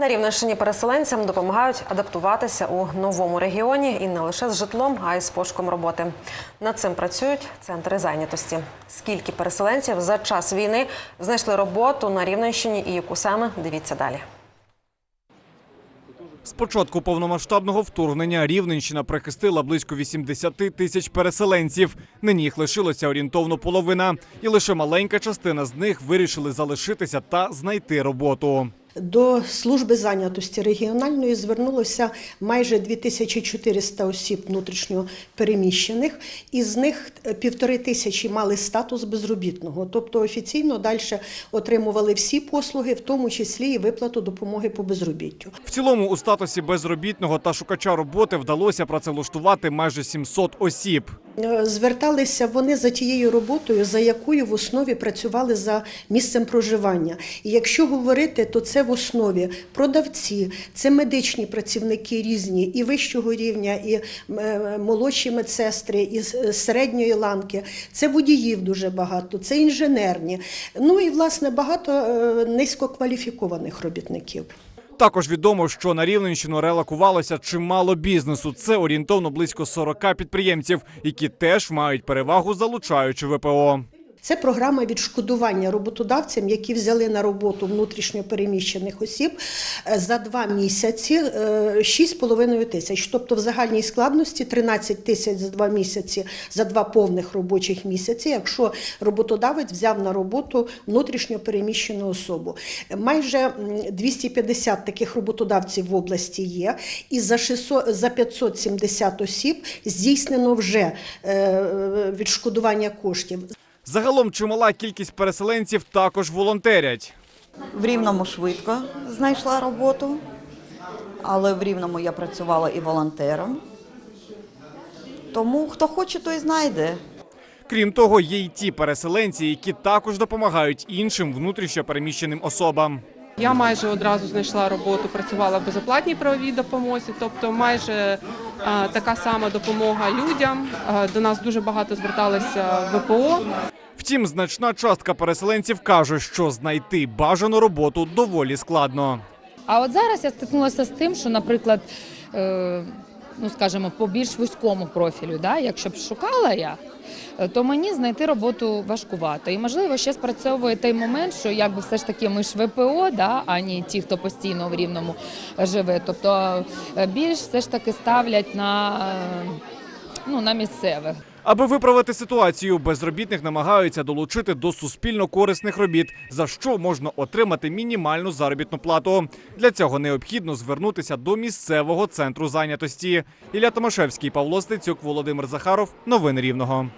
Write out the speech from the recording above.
На Рівненщині переселенцям допомагають адаптуватися у новому регіоні і не лише з житлом, а й з пошуком роботи. Над цим працюють центри зайнятості. Скільки переселенців за час війни знайшли роботу на Рівненщині і яку саме дивіться далі. З початку повномасштабного вторгнення Рівненщина прихистила близько 80 тисяч переселенців. Нині їх лишилося орієнтовно половина, і лише маленька частина з них вирішили залишитися та знайти роботу. До служби зайнятості регіональної звернулося майже 2400 осіб внутрішньо переміщених, із них півтори тисячі мали статус безробітного, тобто офіційно далі отримували всі послуги, в тому числі і виплату допомоги по безробіттю. В цілому у статусі безробітного та шукача роботи вдалося працевлаштувати майже 700 осіб. Е, Зверталися вони за тією роботою, за якою в основі працювали за місцем проживання. І якщо говорити, то це в основі продавці, це медичні працівники різні, і вищого рівня, і е, молодші медсестри, і середньої ланки. Це водіїв дуже багато, це інженерні. Ну і власне багато е, низькокваліфікованих робітників. Також відомо, що на Рівненщину релакувалося чимало бізнесу. Це орієнтовно близько 40 підприємців, які теж мають перевагу, залучаючи ВПО. Це програма відшкодування роботодавцям, які взяли на роботу внутрішньо переміщених осіб е, за два місяці е, 6,5 тисяч. Тобто в загальній складності 13 тисяч за два місяці за два повних робочих місяці, якщо роботодавець взяв на роботу внутрішньо переміщену особу. Майже м, 250 таких роботодавців в області є, і за 600, за 570 осіб здійснено вже е, відшкодування коштів. Загалом чимала кількість переселенців також волонтерять. В Рівному швидко знайшла роботу, але в Рівному я працювала і волонтером. Тому хто хоче, той знайде. Крім того, є й ті переселенці, які також допомагають іншим внутрішньо переміщеним особам. Я майже одразу знайшла роботу, працювала в безоплатній правовій допомозі, тобто майже така сама допомога людям. До нас дуже багато зверталися ВПО. Втім, значна частка переселенців каже, що знайти бажану роботу доволі складно. А от зараз я стикнулася з тим, що, наприклад, е, ну скажімо, по більш вузькому профілю, да, якщо б шукала я, е, то мені знайти роботу важкувато. І можливо ще спрацьовує той момент, що якби все ж таки ми ж ВПО, да, а не ті, хто постійно в рівному живе. Тобто е, більш все ж таки ставлять на, е, ну, на місцевих. Аби виправити ситуацію, безробітних намагаються долучити до суспільно корисних робіт, за що можна отримати мінімальну заробітну плату. Для цього необхідно звернутися до місцевого центру зайнятості. Ілля Томашевський, Павло Стецюк, Володимир Захаров. Новини Рівного.